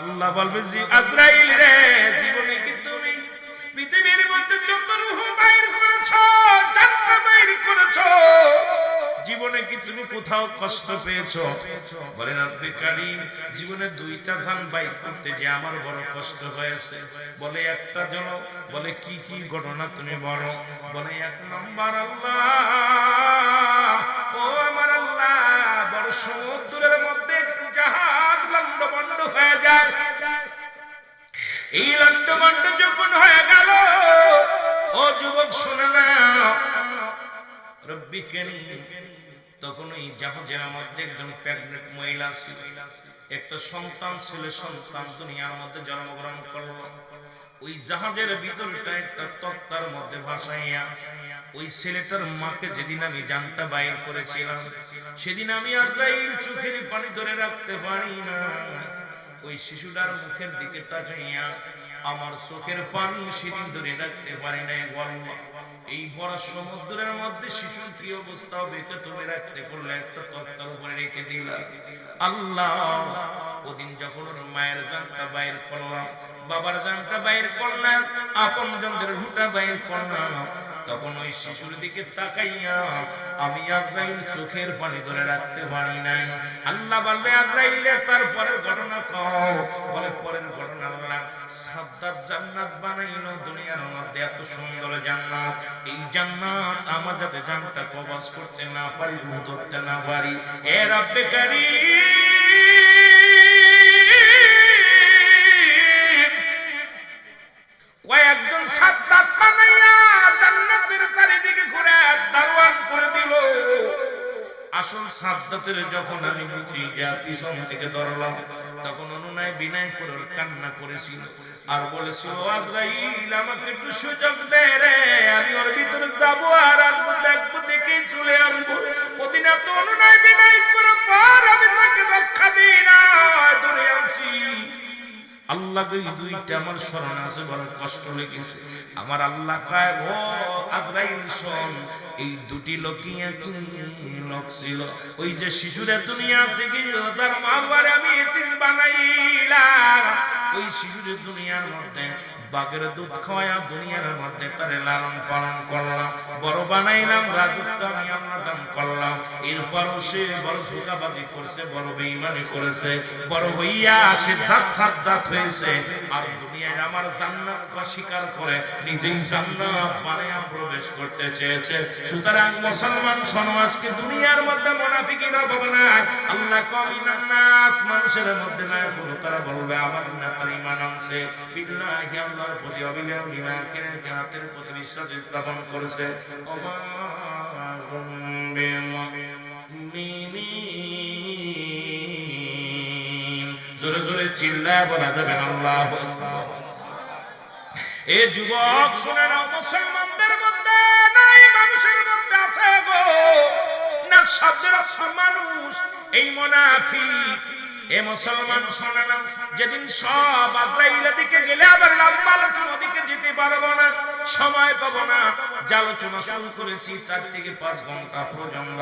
আল্লাহ বলবে, জি আজরাইল রে, জীবনে কি তুমি পৃথিবীর মধ্যে যত রূহ বাইর করেছ জানটা বাইর করেছ, জীবনে কি তুমি কোথাও কষ্ট পেয়েছ? বলেন আপনি কারিম, জীবনে দুইটা জান বাইর করতে যে আমার বড় কষ্ট হয়েছে। বলে, একটা জন, বলে, কি কি ঘটনা তুমি বলো? বলে, এক নম্বর আল্লাহ, ও আমার আল্লাহ, বড় সমুদ্রের মধ্যে লন্ডভন্ড হয়ে যায় এই লন্ডভন্ড যখন হয়ে গেল, ও যুবক শুনে না রব্বি তখন ওই জাহাজের মধ্যে একজন প্রেগনেন্ট মহিলা ছিল। একটা সন্তান ছিল, সন্তান দুনিয়ার মধ্যে জন্মগ্রহণ করল। ওই জাহাজের ভিতরটা একটা তক্তার মধ্যে ভাসাইয়া, ওই ছেলেটার মাকে যেদিন আমি জানটা বাইর করেছিলাম, সেদিন আমি আজরাইল চোখের পানি ধরে রাখতে পারি না। ওই শিশুটার মুখের দিকে তাকাইয়া আমার চোখের পানি সেদিন ধরে রাখতে পারি নাই গল্প এই বড় সমুদ্রের মধ্যে শিশুর কি অবস্থা হবে তুমি রাখতে করলে একটা তত্ত্বের উপরে রেখে দিলা। আল্লাহ, ওদিন যখন ওর মায়ের জানটা বাইর করলাম, বাবার জানটা বাইর করলাম আপন জনদের হুটা বাইর করলাম তখন ওই শিশুর দিকে তাকাইয়া আমি আজরাইল চোখের পানি ধরে রাখতে পারি নাই। আল্লাহ বলবে আজরাইলে তারপরের ঘটনা কও। বলে, পরের ঘটনা আল্লাহ সাদ্দাত জান্নাত বানাইলো, দুনিয়ার মধ্যে এত সুন্দর জান্নাত। এই জান্নাত আমার যাতে জানটা কবজ করতে না পারি রু ধরতে না পারি। এ রব্বে কয়েকজন সাদ্দাত আসল সাদ্দাতের যখন আমি বুঝি গিয়া পিছন থেকে ধরলাম, তখন অনুনয় বিনয় করে কান্না করেছিল আর বলেছিল, আজরাইল, আমাকে একটু সুযোগ দে রে, আমি ওর ভিতরে যাব আর আসব, দেখব, দেখেই চলে আসব। ওদিন এত অনুনয় বিনয় করে পর, আমি তাকে রক্ষা দিই না ধরে আনছি। আল্লাহ এই দুইটা আমার স্মরণ আছে, বড় কষ্ট লেগেছে। আমার আল্লাহ কায়, ও আজরাইল শোন, এই দুটি লোকই একই লোক ছিল। ওই যে শিশুরা দুনিয়া থেকে তার মা আমি এতিম বানাইলাম। ওই শিশুদের দুনিয়ার মধ্যে, বাঘের দুধ খাওয়া দুনিয়ার মধ্যে তারে লালন পালন করলাম। বড় বানাইলাম, রাজত্ব আমি আল্লাহ দান করলাম। এরপরও সে বড় ধোকাবাজি করছে, বড় বেইমানি করেছে। বড় হইয়া সে ধাত ধাত দাঁত হয়েছে। আর দুনিয়ায় আমার জান্নাত স্বীকার করে নিজেই জান্নাত বানায়া প্রবেশ করতে চেয়েছে। সুতরাং মুসলমান আজকে দুনিয়ার মধ্যে মুনাফিকের অভাব নাই আল্লাহ কমিনান নাস মানুষের মধ্যে না কোনো তারা বলবে, আমার না তার ইমান আনছে। বিল্লাহি, আল্লাহর প্রতি অবিলম্ব বিনা কেনে কেনাতের প্রতি বিশ্বাস স্থাপন করেছে। ওমা জোরে জোরে চিল্লায় বলা যাবে না আল্লাহু এ যুবক, শুনে নাও, মুসলমানদের মধ্যে নাই, মানুষের মধ্যে আছে গো। না শব্দের অর্থ মানুষ, এই মনাফি এ মুসলমান, শোনে না যেদিন সব আগ্রাইলের দিকে গেলে আবার লম্বা লোচন ওদিকে যেতে পারব না। সময় পাবো না। যে আলোচনা শুরু করেছি, চার থেকে পাঁচ ঘণ্টা পর্যন্ত।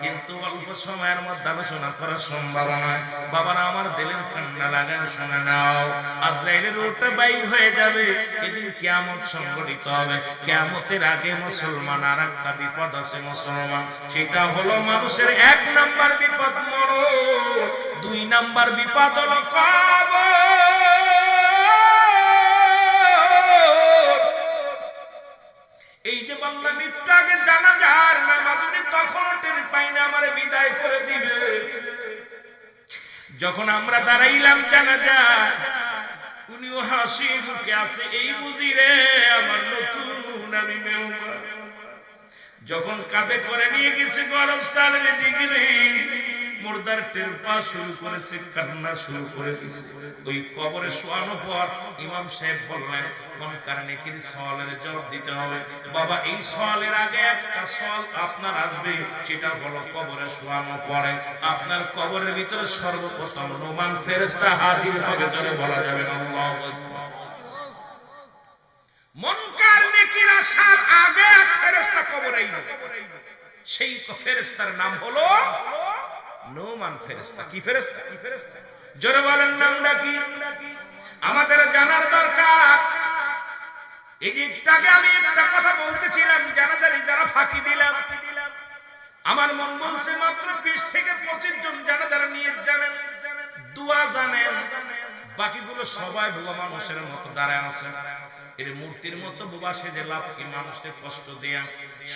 কিন্তু অল্প সময়ের মধ্যে আলোচনা করা সম্ভব নয়। বাবারা, আমার দিলের কান্না লাগায় শুনে নাও। আজরাইলের রোডটা বাইর হয়ে যাবে। এদিন কিয়ামত সংগঠিত হবে। কিয়ামতের আগে মুসলমান আর একটা বিপদ আছে মুসলমান। সেটা হলো মানুষের এক নাম্বার বিপদ মরণ দুই নাম্বার বিপদ হলো কবর। আমার বিদায় করে দিবে। যখন আমরা দাঁড়াইলাম জানা যায় উনিও হাসি মুখে আছে, এই বুঝি রে, আমার নতুন আমি যখন কাঁধে করে নিয়ে গেছে গরস্থানের দিকে মুর্দার টের পা শুরু করেছে, কান্না শুরু করে দিছে ওই কবরে শোয়ানোর পর ইমাম সাহেব বললেন কোন কারণে কি সওয়ালের জবাব দিতে হবে। বাবা, এই সওয়ালের আগে একটা সওয়াল আপনার আসবে, সেটা হলো কবরে শোয়ানো পরে। আপনার কবরের ভিতরে সর্বপ্রথম রোমান ফেরেশতা হাজির হবে জনে বলা যাবে আল্লাহু মনকার নেকির আসার আগে এক ফেরেশতা কবরে সেই ফেরেশতার নাম হলো নোমান ফেরেস্তা কি ফেরেস্তা কি ফেরেস্তা জোরে বলেন আমাদের জানার দরকার। আগে আমি একটা কথা বলতেছিলাম জানাজারি যারা ফাঁকি দিলাম। আমার মন সে মাত্র বিশ থেকে পঁচিশ জন জানাজারা নিয়ে জানেন দুয়া জানেন। বাকিগুলো সবাই বোবা মানুষের মতো দাঁড়ায় আছে। এর মূর্তির মতো বোবা সেজে লাভ কি? মানুষকে কষ্ট দেয়া।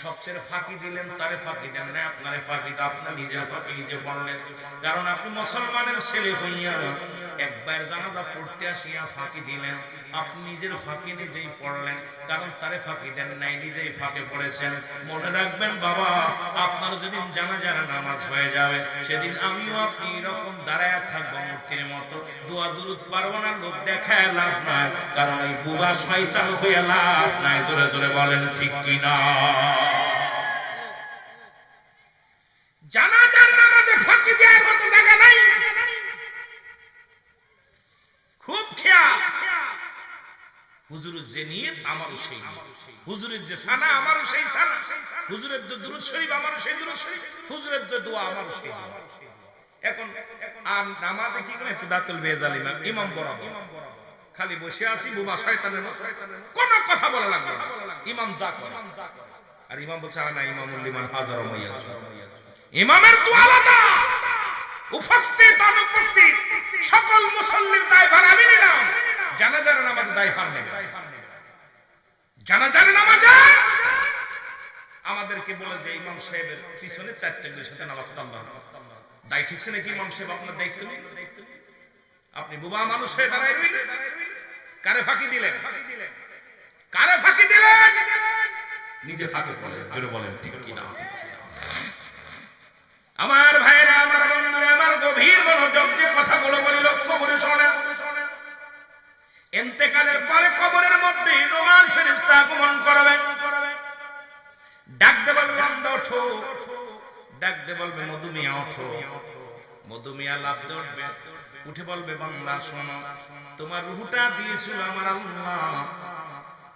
সবচেয়ে ফাঁকি দিলেন, তারে ফাঁকি দেন না, আপনারে ফাঁকি দেন আপনার নিজের ফাঁকি নিজে বললেন। কারণ আপনি মুসলমানের ছেলে হইয়া একবার জানাজা পড়তে আসিয়া ফাঁকি দিলেন। আপনি নিজের ফাঁকি নিজেই পড়লেন, কারণ তারে ফাঁকি দেন নাই, নিজেই ফাঁকে পড়েছেন। মনে রাখবেন বাবা, আপনার যেদিন জানাজার নামাজ হয়ে যাবে, সেদিন আমিও আপনি এরকম দাঁড়ায় থাকব মূর্তির মতো। দোয়া দুরুদ পারব না লোক দেখায় লাভ নাই, কারণ এই বুবা শয়তান হয়ে লাভ নাই। জোরে জোরে বলেন, ঠিক কিনা? হুজুরের যে নিয়ত, আমারও সেই। হুজুরের যে সানা, আমারও সেই সানা। হুজুরের যে দুরুদ শরীফ, আমারও সেই দুরুদ শরীফ। হুজুরের যে দোয়া, আমারও সেই দোয়া। এখন আর নামাজে কি করে তিদাতুল বেজালি না? ইমাম বরাবর। খালি বসে আছি বুবা শয়তানের মতো। কোন কথা বলা লাগবে না। ইমাম যা করে। আর ইমাম বলছে, আনা ইমামুল লিমান হাজার মাইয়াজ ইমামের দোয়া আলাদা। উপস্থিত, অনুপস্থিত, সকল মুসল্লির দায়ভার আমি নিলাম। জানাজার নামাজ দায়ভার নেবে জানাজার নামাজে আমাদেরকে বলে যে, ইমাম সাহেবের পিছনে চারটে সাথে নামাজ পড়লাম দায় ঠিকছে নাকি ইমাম সাহেব, আপনার দায়িত্ব নেই? আপনি বুবা মানুষ হয়ে দাঁড়ায় রইলেন। কারে ফাঁকি দিলেন? কারে ফাঁকি দিলেন? নিজে ফাঁকে বলেন, জোরে বলেন, ঠিক কিনা আমার ভাইরা আমার বন্ধুরা, আমার গভীর মনোযোগ দিয়ে কথাগুলো বলি লক্ষ্য করে শোনেন। এন্তেকালের পরে কবরের মধ্যে নোমান ফেরেশতা আগমন করবে ডাকতে বলবে বান্দা ওঠো। ডাকতে বলবে মধুমিয়া ওঠো। মধুমিয়া লাভতে উঠবে উঠে বলবে, বান্দা, শোনো, তোমার রুহুটা দিয়েছিল আমার আল্লাহ।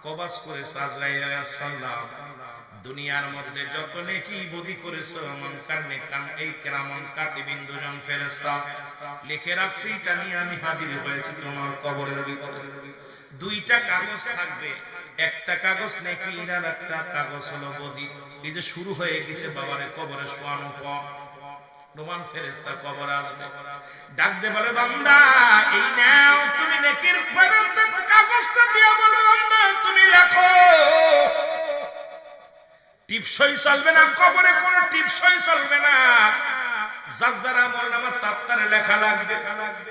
কবাস করে সাজরাইল সাল্লাম দুনিয়ার মধ্যে যত নেকি বদি করেছ মন কারণে কান, এই কেরামন কাতিবিন দুজন ফেরেশতা, লিখে রাখছি, এটা নিয়ে আমি হাজির হয়েছি তোমার কবরের ভিতরে। দুইটা কাগজ থাকবে একটা কাগজ নেকি আর একটা কাগজ হলো বদি। এই যে শুরু হয়ে গেছে বাবারে কবরে শোয়ানো পর। নোমান ফেরেশতা কবর আসবে। বান্দা, এই নাও, তুমি নেকির ফেরেশতা কাগজটা দিয়ে বান্দা, তুমি লেখো টিপসই চলবে না, কবরে কোনো টিপসই চলবে না। যার দ্বারা আমল নামার তাত্তারে লেখা লাগবে।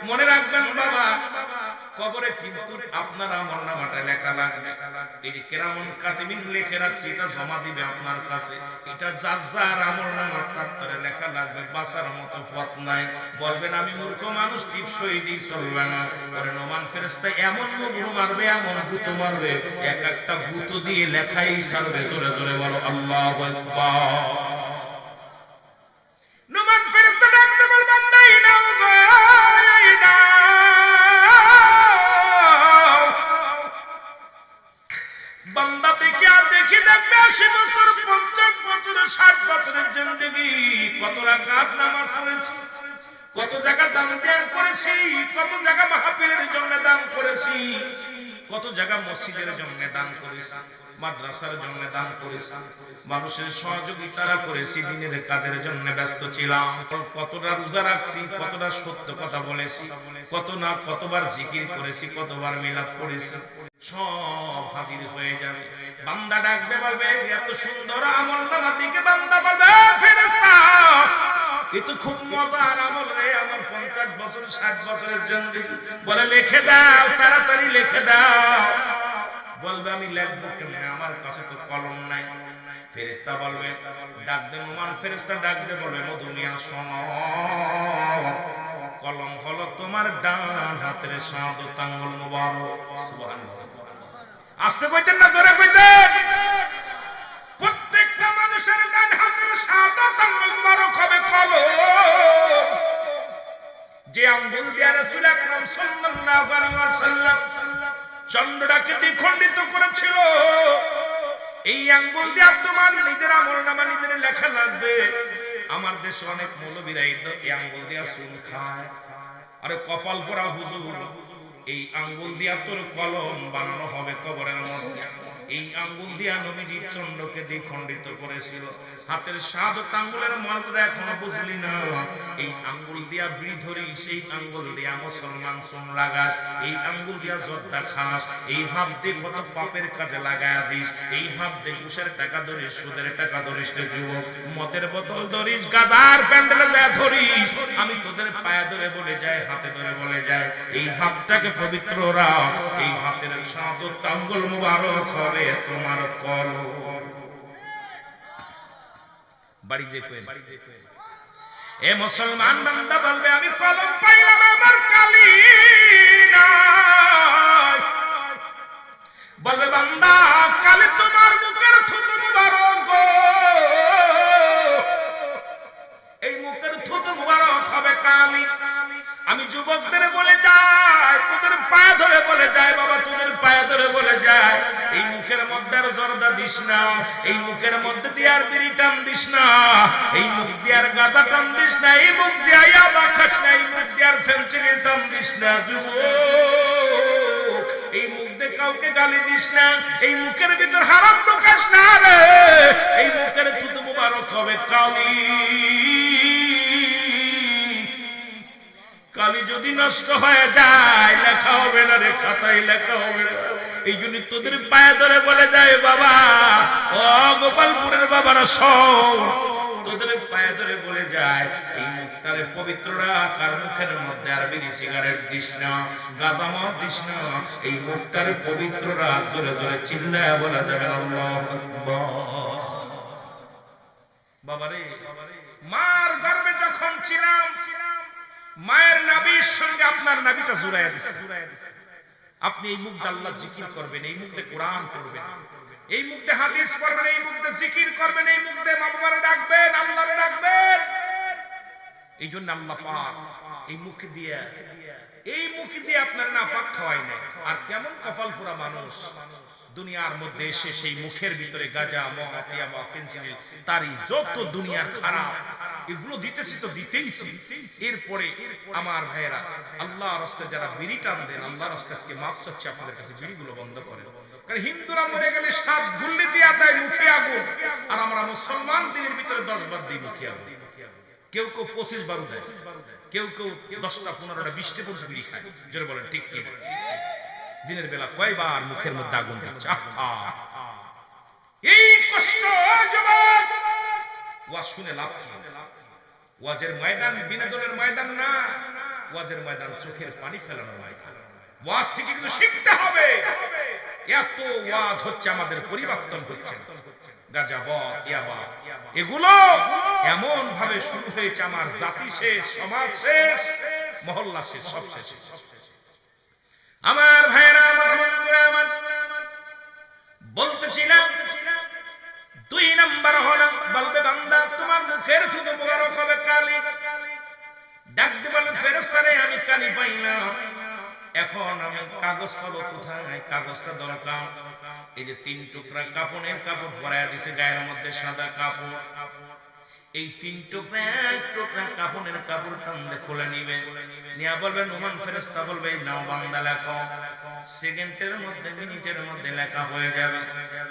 মনে রাখবেন, বাবা কবরে কিন্তু আপনার আমল নামাটা লেখা লাগবে। এই যে কেরামন কাতিমিন লিখে রাখছি, এটা জমা দিবে আপনার কাছে। এটা যার যার আমল নামার তাত্তারে লেখা লাগবে বাসার মতো পথ নাই। বলবেন, আমি মূর্খ মানুষ, টিপসই দিই, চলবে না। পরে নোমান ফেরেস্তা এমন মুগুরু মারবে, এমন ভূত মারবে, এক একটা ভূত দিয়ে লেখাই সারবে জোরে জোরে বলো, আল্লাহ নোমান ফেরেশতা ডাকতে বল বান্দাই নাও আশি বছর, পঞ্চাশ বছর, ষাট বছরের কত কত জায়গা দান ধ্যান করেছি, কত জায়গা জন্য দান করেছি, কত জায়গা মসজিদের জন্য দান করেছি, মাদ্রাসার জন্য দান করেছি, মানুষের সহযোগিতারা করেছি, দিনের কাজের জন্য ব্যস্ত ছিলাম। কতটা রোজা রাখছি, কতটা সত্য কথা বলেছি, কত না কতবার জিকির করেছি, কতবার মিলাদ করেছি সব হাজির হয়ে যাবে। বান্দা ডাকবে, বলবে, এত সুন্দর আমল নামার দিকে বান্দা বলবে ফেরেশতা, এ তো খুব মজার আমল রে, আমার পঞ্চাশ বছর, ষাট বছরের জন্য। বলে, লিখে দাও, তাড়াতাড়ি লিখে দাও। বলবে, আমি লিখব কেমনে? আমার কাছে তো কলম নাই। ফেরেশতা বলবে, ডাক দে মোমান ফেরেশতা, ডাক দে। বলবে মধুমিয়া শোনো কলম হলো তোমার ডান হাতের শাহাদত আঙ্গুল মুবারক। সুবহানাল্লাহ। কইতেন না, জোরে কইতেন। প্রত্যেকটা মানুষের ডান হাতের শাহাদত আঙ্গুল মুবারক হবে কলম। যে আঙ্গুল দিয়া রাসূল আকরাম সাল্লাল্লাহু আলাইহি ওয়াসাল্লাম চন্দ্রটাকে দ্বিখণ্ডিত করেছিল, এই আঙ্গুল দিয়ে তোমার নিজের আমল নামা নিজের লেখা লাগবে। আমার দেশে অনেক মৌলবীরা এই আঙ্গুল দিয়া চুল খায়। আরে কপাল পরা হুজুর, এই আঙ্গুল দিয়া তোর কলম বানানো হবে কবরের মধ্যে। এই আঙ্গুল দিয়া নবীজি চন্দ্রকে দ্বিখণ্ডিত করেছিল। হাতের সাত আঙ্গুলের মর্যাদা এখনও বুঝলি না। এই আঙ্গুল দিয়া বিড়ি ধরি সেই আঙ্গুল দিয়া মুসলমান চুন লাগাস, এই আঙ্গুল দিয়া জর্দা খাস, এই হাত দিয়ে কত পাপের কাজে লাগায়া দিস, এই হাত দিয়ে ঘুষের টাকা ধরিস, সুদের টাকা ধরিস রে যুবক, মদের বোতল ধরিস, গাদার প্যান্ডেলে দেয়া ধরিস, আমি তোদের পায়ে ধরে বলে যাই, হাতে ধরে বলে যাই, এই হাতটাকে পবিত্র রাখ, এই হাতের সাত আঙ্গুল মুবারক হবে। তোমার কলম বাড়ি যে এ মুসলমান বান্দা বলবে, আমি কলম পাইলাম, আমার কালি বলবে, বান্দা, কালি তোমার মুখের থুতু মুবারক এই মুখের থুতু মুবারক হবে কালি। আমি যুবকদের বলে যাই, তোদের পায়ে ধরে বলে যায় বাবা, তোদের পায়ে ধরে বলে যায় এই মুখের মধ্যে আর জর্দা দিস না, এই মুখের মধ্যে দিয়ে আর বিড়ি টান দিস না, এই মুখ দিয়ে আর গাঁদা টান দিস না, এই মুখ দিয়ে খাস না, এই মুখ দিয়ে আর ফেন্সিলের টান দিস না, যুবক। এই মুখ দিয়ে কাউকে গালি দিস না, এই মুখের ভিতর হারাম খাস না রে, এই মুখের থুতু মুবারক হবে কালি কালি যদি নষ্ট হয়ে যায়, লেখা হবে না রে, খাতায় লেখা হবে না। এই জন্য তোদের পায়ে ধরে বলে যায়, বাবা, ও গোপালপুরের বাবারা সব তোদের পায়ে ধরে বলে যায়, এই পবিত্র মুখের মধ্যে? আর বিড়ি সিগারেট দিস না? মদ দিস না? এই পবিত্র রাখ ধরে ধরে চিল্লায় বলা যাবে বাবারে, মার গর্বে যখন ছিলাম মায়ের নাবির সঙ্গে আপনার নাবিটা জুড়াইয়া দিছে। আপনি এই মুখ আল্লাহ জিকির করবেন, এই মুখ কোরআন করবেন এই মুখ হাদিস পড়বেন, এই মুখ জিকির করবেন, এই মুখ মা ডাকবেন, আল্লাহরে ডাকবেন। এই জন্য আল্লাহ পাক এই মুখ দিয়ে, এই মুখ দিয়ে আপনার নাফাক খাওয়াই না আর কেমন কপাল পুরা মানুষ। দুনিয়ার মধ্যে এসে সেই মুখের ভিতরে গাজা মদ ইয়াবা ফেন্সিডিল তারই যত দুনিয়ার খারাপ, এগুলো দিতেছি তো দিতেইছি। এরপরে আমার ভাইয়েরা আল্লাহ রাস্তায় যারা বিড়ি টান দেন আল্লাহ রাস্তায় আজকে মাফ চাচ্ছে আপনাদের কাছে, বিড়িগুলো বন্ধ করেন। কারণ হিন্দুরা মরে গেলে সাত গুল্লি দিয়া দেয় মুখে আগুন, আর আমরা মুসলমান দিনের ভিতরে দশ বার দিই মুখে আগুন। কেউ কেউ পঁচিশ বারো দেয়, কেউ কেউ দশটা, পনেরোটা, বিশটি পর্যন্ত বিড়ি খায়। জোরে বলেন, ঠিক কি না? দিনের বেলা কয়বার মুখের মধ্যে আগুন দিচ্ছে। এই কষ্ট ওয়া শুনে লাভ কি? ওয়াজের ময়দান বিনোদনের ময়দান না। ওয়াজের ময়দান চোখের পানি ফেলানোর ময়দান। ওয়াজ থেকে কিন্তু শিখতে হবে। এত ওয়াজ হচ্ছে আমাদের পরিবর্তন হচ্ছে। এগুলো এমন ভাবে শুরু হয়েছে, আমার জাতি শেষ, সমাজ শেষ, মহল্লা শেষ, সব শেষ আমার ভাইরা বলতেছিলাম, দুই নাম্বার হলো, বলবে বান্দা, তোমার মুখের থুতু মোবারক হবে কালি। ডাকতে বলে ফেরেস্তারে আমি কালি পাই না এখন আমি কাগজ পাবো কোথায়? কাগজটা দরকার। এই যে তিন টুকরা কাপড়ের কাপড় পরাইয়া দিছে, গায়ের মধ্যে সাদা কাপড়। এই তিন টুকরা, এক টুকরা কাপড়ের কাপড় টানতে খুলে নিবে। নিয়া বলবে, নোমান ফেরেস্তা বলবে, নাও বান্দা লেখো। সেকেন্ডের মধ্যে, মিনিটের মধ্যে লেখা হয়ে যাবে।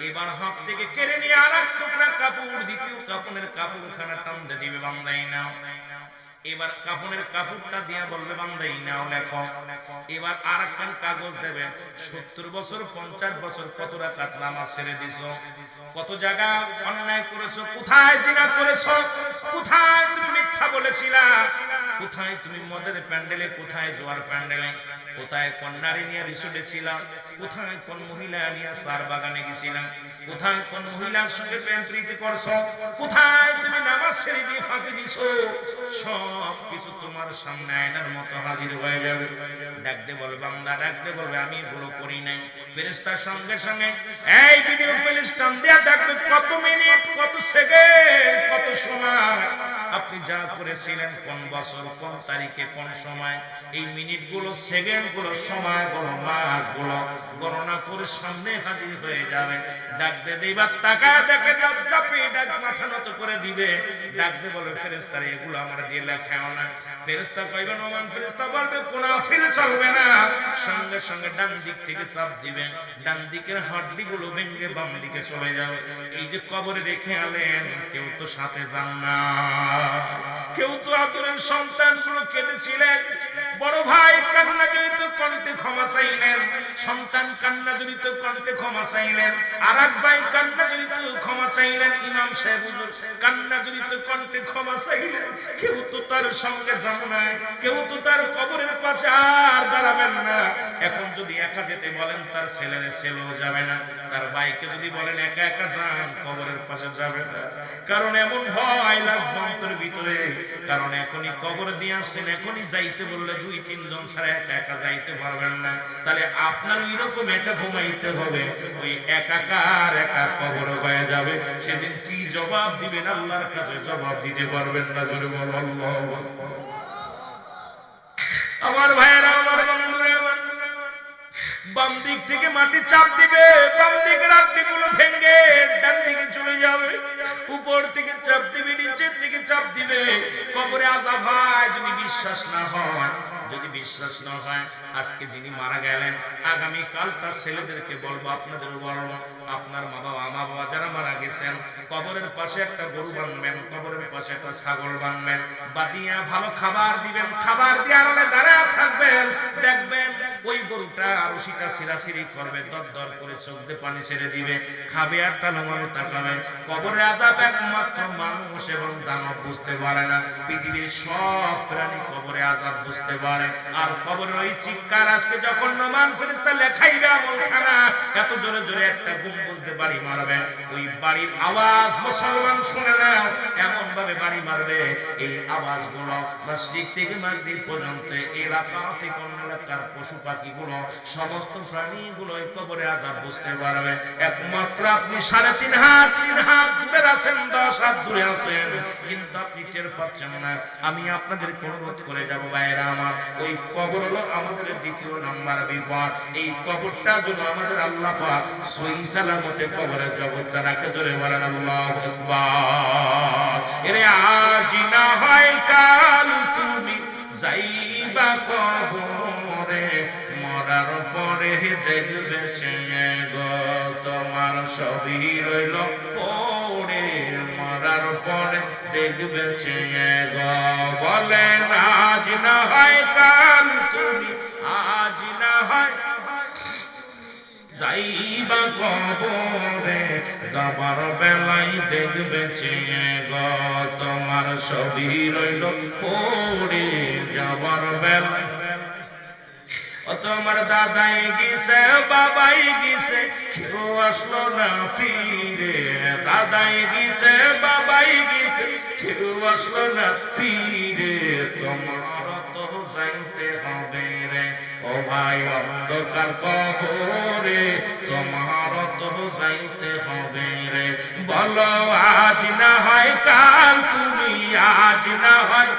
এবার হাত থেকে কেড়ে নিয়ে আর এক টুকরা কাপড়, দ্বিতীয় কাপড়ের কাপড়খানা খানা টানতে দিবে বান্দাই, নাও। এবার কাপড়ের কাপড়টা দিয়া বলবে, বান্দাই, নাও লেখো। এবার আর একখান কাগজ দেবে, সত্তর বছর, পঞ্চাশ বছর কত রাকাত নামাজ ছেড়ে দিছ? কত জায়গা অন্যায় করেছ? কোথায় জিনা করেছ? কোথায় তুমি মিথ্যা বলেছিলা? কোথায় তুমি মদের প্যান্ডেলে, কোথায় জোয়ার প্যান্ডেলে? কোথায় কন্যারি নিয়ে রিসোর্টে ছিলাম? কোথায় কোন মহিলা নিয়ে সার বাগানে গেছিলাম? কোথায় কোন মহিলার সঙ্গে প্রেম প্রীতি করছ? কোথায় তুমি নামাজ ছেড়ে দিয়ে ফাঁকি দিছো? সব কিছু তোমার সামনে আয়নার মতো হাজির হয়ে যাবে। ডাকতে বলবে বান্দা ডাকতে বলবে আমি এগুলো করি নাই। ফেরেস্তার সঙ্গে সঙ্গে, এই ভিডিও ফেলিস্তান দেয়া দেখবে কত মিনিট, কত সেকেন্ড, কত সময়? আপনি যা করেছিলেন, কোন বছর, কোন তারিখে, কোন সময়, এই মিনিটগুলো সেকেন্ডগুলো সময়গুলো মাসগুলো গণনা করে সামনে হাজির হয়ে যাবে। ডাকতে দিবার টাকা দেখে ডাক মাথা নত করে দিবে। ডাকতে বলে ফেরেস্তারে এগুলো আমার দিয়ে লেখাও না। ফেরেস্তা কইবে, নমান ফেরেস্তা বলবে কোন ফিল চলবে না। সঙ্গে সঙ্গে ডান দিক থেকে চাপ দিবে। ডান দিকের হাড্ডি গুলো ভেঙে বাম দিকে চলে যাবে। এই যে কবরে রেখে আলেন, কেউ তো সাথে যান না। কেউ তো আদরের সন্তানগুলো কেঁদেছিলেন। বড় ভাই কান্না জড়িত কণ্ঠে ক্ষমা চাইলেন, সন্তান কান্না জড়িত কণ্ঠে ক্ষমা চাইলেন আর এক ভাই কান্না জড়িত ক্ষমা চাইলেন, ইমাম সাহেব কান্না জড়িত কণ্ঠে ক্ষমা চাইলেন। কেউ তো তার সঙ্গে যাবে না কেউ তো তার কবরের পাশে আর দাঁড়াবেন না। এখন যদি একা যেতে বলেন, তার ছেলের ছেলেও যাবে না, তার ভাইকে যদি বলেন, একা একা যান, কবরের পাশে যাবে না। কারণ এমন ভয় লাগবে অন্তরের ভিতরে। কারণ এখনই কবর দিয়ে আসছেন, এখনই যাইতে বললে দুই, তিনজন ছাড়া একা একা যাইতে পারবেন না। তাহলে আপনার ওই রকম একা ঘুমাইতে হবে, ওই একাকার একা কবর হয়ে যাবে। সেদিন কি জবাব দিবেন? আল্লাহর কাছে জবাব দিতে পারবেন না, জোরে বল, আল্লাহ আমার ভাইয়েরা, আমার বাম দিক থেকে মাটি চাপ দিবে, বাম দিকেরগুলো ভেঙ্গে ডান দিকে চলে যাবে, উপর থেকে চাপ দিবে, নিচের থেকে চাপ দিবে। কবরে আদা ভাই যদি বিশ্বাস না হয়, যদি বিশ্বাস না হয়, আজকে যিনি মারা গেলেন আগামী কাল তার ছেলেদেরকে বলব আপনাদের বলব, আপনার মা বাবা মা বাবা যারা মারা গেছেন, কবরের পাশে একটা গরু বানবেন কবরের পাশে একটা ছাগল বানবেন বাদিয়া ভালো খাবার দিবেন, খাবার দিয়ে আড়ালে দাঁড়ায় থাকবেন, দেখবেন ওই গরুটা রশিটা সিরাসিরি করবে দর দর করে চোখ দিয়ে পানি ছেড়ে দিবে, খাবে আর টানামানো তাকাবে কবরে আদাব একমাত্র মানুষ এবং দানব বুঝতে পারে না। পৃথিবীর সব প্রাণী কবরে আজাব বুঝতে পারে। আর কবরের ওই চিৎকার আজকে যখন নমান ফেরেস্তা লেখাইবে আমলখানা, এত জোরে জোরে একটা গুম বুঝতে বাড়ি মারবে। ওই বাড়ির আওয়াজ মুসলমান শুনে নাও এমন ভাবে বাড়ি মারবে। এই আওয়াজগুলো মসজিদ থেকে মাগরিব পর্যন্ত এলাকা থেকে অন্য এলাকার পশু পাখি গুলো সমস্ত প্রাণী গুলো কবরে আজাব বুঝতে পারবে। একমাত্র আপনি সাড়ে তিন হাত তিন হাত দূরে আছেন, দশ হাত দূরে আছেন। কিন্তু আপনি টের পাচ্ছেন না। আমি আপনাদের অনুরোধ করে যাব ভাইরা আমার। ওই কবর হলো আমাদের দ্বিতীয় নাম্বার বিপদ। এই কবরটা যেন আমাদের আল্লাহ পাক সহি সালামতে কবরের জগৎটা রাখে ধরে বলেন আল্লাহ এরে আজ না হয় কাল তুমি যাইবা কবরে ছেয়ে গো, তোমার সবই রইল। পড়ে মরার পরে দেখবে গো বলেন আজ না হয় কাল তুমি, আজ না হয় যাইবা কবরে, যাবার বেলায় দেখবে গ, তোমার সবই রইল। পড়ে যাবার বেলায় ও তোমার দাদাই গেছে, বাবাই গেছে, কেউ আসলো না ফিরে। দাদাই গেছে, বাবাই গেছে, কেউ আসলো না ফিরে। তোমার তো যাইতে হবে রে, ও ভাই অন্ধকার কবরে তোমার তো যাইতে হবে রে। বলো, আজ না হয় কাল, তুমি আজ না হয়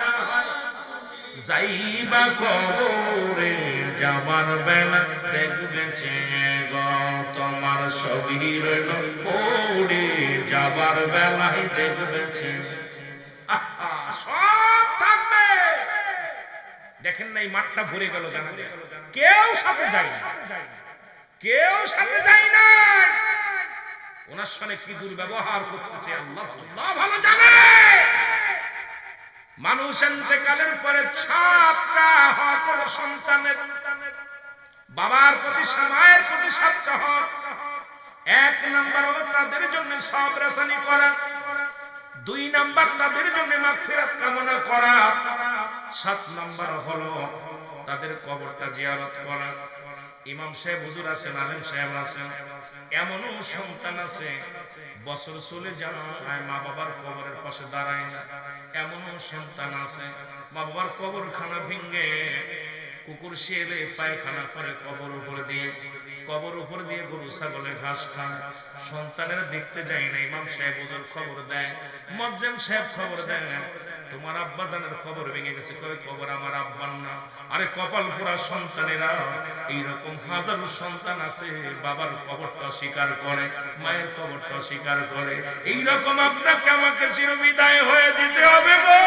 যাইবা কবরে। যাবার বেলা দেখবে চেয়ে গ, তোমার সবই রইল যাবার বেলায় দেখবে চেয়ে সব থাকবে। দেখেন না, এই মাঠটা ভরে গেল জানা যায়। কেউ সাথে যায় না। কেউ সাথে যায় না। ওনার সঙ্গে কি দুর্ব্যবহার করতেছে আল্লাহ ভালো জানে। মানুষ কালের পরে সাতটা হলো সন্তানের বাবার প্রতি মায়ের প্রতি সাতটা হক। এক নাম্বার হলো তাদের জন্য সব রেশানি করা। দুই নাম্বার তাদের জন্য মাগফিরাত কামনা করা। সাত নাম্বার হলো তাদের কবরটা জিয়ারত করা। ইমাম সাহেব, হুজুর আছেন, আলেম সাহেব আছেন, এমনও সন্তান আছে, বছর চলে যায় মা বাবার কবরের পাশে দাঁড়ায় না। এমনও সন্তান আছে মা বাবার কবর খানা ভেঙ্গে কুকুর শিয়েলে পায়খানা করে, কবর উপর দিয়ে। কবর উপর দিয়ে গরু, ছাগলের ঘাস খান সন্তানের দেখতে যায় না, ইমাম সাহেব হুজুর খবর দেয়। মজ্জেম সাহেব খবর দেয় তোমার আব্বা জানের খবর ভেঙে গেছে। কবে খবর আমার আব্বার না। আরে কপাল পোড়া সন্তানেরা, এইরকম হাজারো সন্তান আছে, বাবার কবরটা স্বীকার করে, মায়ের কবরটা স্বীকার করে। এইরকম আপনাকে আমাকে চিরবিদায় হয়ে দিতে হবে গো।